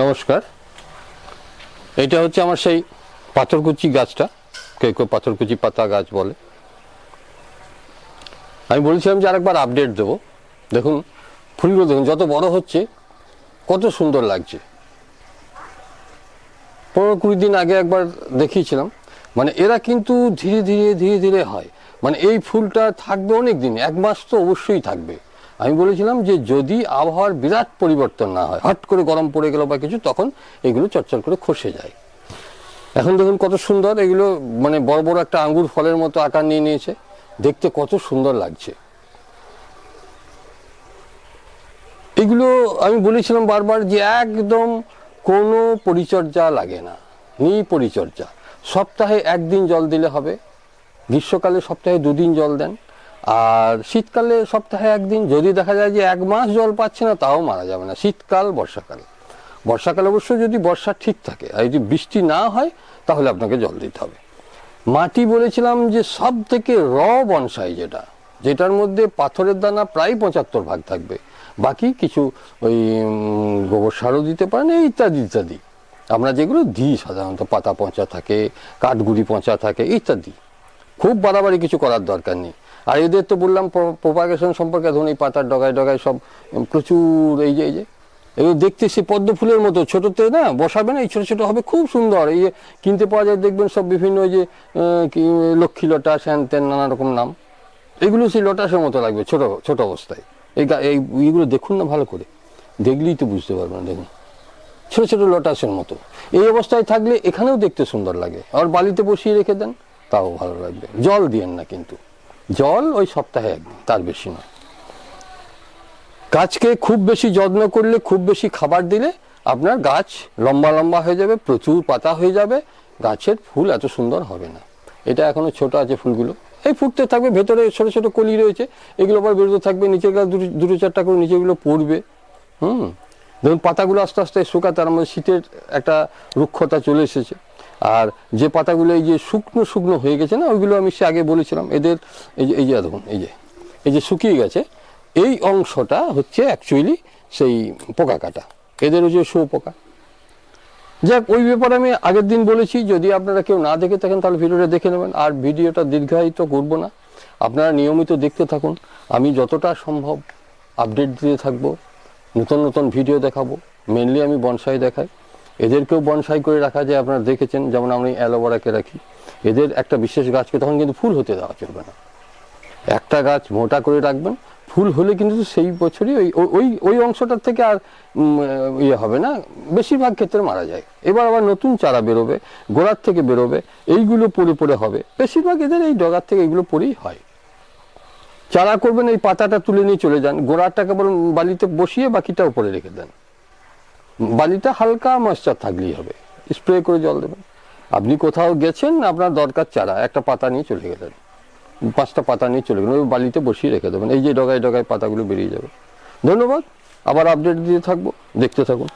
নমস্কার। এটা হচ্ছে আমার সেই পাথরকুচি গাছটা, কেউ কেউ পাথরকুচি পাতা গাছ বলে। আমি বলেছিলাম যে আরেকবার আপডেট দেবো। দেখুন, ফুলগুলো দেখুন, যত বড় হচ্ছে, কত সুন্দর লাগছে। পনেরো কুড়ি দিন আগে একবার দেখিয়েছিলাম। মানে এরা কিন্তু ধীরে ধীরে ধীরে ধীরে হয়। মানে এই ফুলটা থাকবে অনেক দিন এক মাস তো অবশ্যই থাকবে। আমি বলেছিলাম যে যদি আবহাওয়ার বিরাট পরিবর্তন না হয় হট করে গরম পড়ে গেল বা কিছু, তখন এগুলো চটচট করে খসে যায়। এখন দেখুন কত সুন্দর এগুলো মানে বড় বড় একটা আঙ্গুর ফলের মতো আকার নিয়ে নিয়েছে। দেখতে কত সুন্দর লাগছে। এগুলো আমি বলেছিলাম বারবার যে একদম কোনো পরিচর্যা লাগে না নি পরিচর্যা সপ্তাহে একদিন জল দিলে হবে, গ্রীষ্মকালে সপ্তাহে দুদিন জল দেন। আর শীতকালে সপ্তাহে একদিন, যদি দেখা যায় যে এক মাস জল পাচ্ছে না, তাও মারা যাবে না। শীতকাল, বর্ষাকাল। বর্ষাকাল অবশ্য যদি বর্ষা ঠিক থাকে, আর যদি বৃষ্টি না হয়, তাহলে আপনাকে জল দিতে হবে। মাটি বলেছিলাম যে সব থেকে র বনসাই যেটা, যেটার মধ্যে পাথরের দানা প্রায় পঁচাত্তর ভাগ থাকবে। বাকি কিছু ওই গোবর সারও দিতে পারেন, এই ইত্যাদি ইত্যাদি। আমরা যেগুলো দিই সাধারণত, পাতা পচা থাকে, কাঠগুড়ি পচা থাকে, ইত্যাদি। খুব বাড়াবাড়ি কিছু করার দরকার নেই। আর এদের তো বললাম প্রোপাগেশন সম্পর্কে ধরুন এই পাতার ডগায় ডগায় সব প্রচুর এই যে এই যে। এগুলো দেখতে সে পদ্ম ফুলের মতো, ছোটোতে না বসাবেন এই ছোটো ছোটো হবে, খুব সুন্দর। এই কিনতে পাওয়া যায়, দেখবেন সব বিভিন্ন ওই যে লক্ষ্মী লটা স্যান ত্যান নানা রকম নাম। এগুলো সেই লটাসের মতো লাগবে, ছোট ছোট অবস্থায়। এই এইগুলো দেখুন না ভালো করে। দেখলেই তো বুঝতে পারবেন, দেখুন। ছোট ছোট লটাসের মতো। এই অবস্থায় থাকলে এখানেও দেখতে সুন্দর লাগে। আর বালিতে বসিয়ে রেখে দেন, তাও ভালো লাগবে। জল দিয়েন না কিন্তু। জল ওই সপ্তাহে একদিন তার বেশি নয়। গাছকে খুব বেশি যত্ন করলে, খুব বেশি খাবার দিলে আপনার গাছ লম্বা লম্বা হয়ে যাবে, প্রচুর পাতা হয়ে যাবে, গাছের ফুল এত সুন্দর হবে না। এটা এখনও ছোট আছে ফুলগুলো। এই ফুটতে থাকবে, ভেতরে ছোট ছোট কলি রয়েছে, এগুলো আবার বেরোতে থাকবে, নিচের গাছ দুটো চারটা করে নিচেগুলো পড়বে। হুম? ধরুন পাতাগুলো আস্তে আস্তে শুকায় তার মধ্যে শীতের একটা রুক্ষতা চলে এসেছে। আর যে পাতাগুলো এই যে শুকনো শুকনো হয়ে গেছে না, ওইগুলো আমি সে আগে বলেছিলাম। এদের এই যে এই যে, দেখুন, এই যে এই যে শুকিয়ে গেছে, এই অংশটা হচ্ছে অ্যাকচুয়ালি সেই পোকা কাটা। এদের হচ্ছে শুয়োপোকা যাক, ওই ব্যাপারে আমি আগের দিন বলেছি, যদি আপনারা কেউ না দেখে থাকেন, তাহলে ভিডিওটা দেখে নেবেন। আর ভিডিওটা দীর্ঘায়িত করব না। আপনারা নিয়মিত দেখতে থাকুন। আমি যতটা সম্ভব আপডেট দিতে থাকব। নতুন নতুন ভিডিও দেখাবো। মেনলি আমি বনসাই দেখাই। এদেরকেও বনসাই করে রাখা যায়, আপনারা দেখেছেন, যেমন আমি অ্যালোভেরাকে রাখি। এদের একটা বিশেষ গাছকে তখন কিন্তু ফুল হতে দেওয়া চলবে না। একটা গাছ মোটা করে রাখবেন, ফুল হলে কিন্তু সেই বছরই ওই ওই- ওই অংশটার থেকে আর ইয়ে হবে না, বেশিরভাগ ক্ষেত্রে মারা যায়। এবার আবার নতুন চারা বেরোবে, গোড়ার থেকে বেরোবে, এইগুলো পড়ে পড়ে হবে। বেশিরভাগ এদের এই ডগার থেকে এগুলো পড়েই হয়। চারা করবেন, এই পাতাটা তুলে নিয়ে চলে যান গোড়াটা কেবল বালিতে বসিয়ে বাকিটা উপরে রেখে দেন। বালিটা হালকা ময়েশ্চার থাকলেই হবে। স্প্রে করে জল দেবেন। আপনি কোথাও গেছেন, আপনার দরকার চারা, একটা পাতা নিয়ে চলে গেলেন। পাঁচটা পাতা নিয়ে চলে গেলেন, ওই বালিতে বসিয়ে রেখে দেবেন। এই যে ডগায় ডগায় পাতাগুলো বেরিয়ে যাবে। ধন্যবাদ। আবার আপডেট দিয়ে থাকব। দেখতে থাকুন।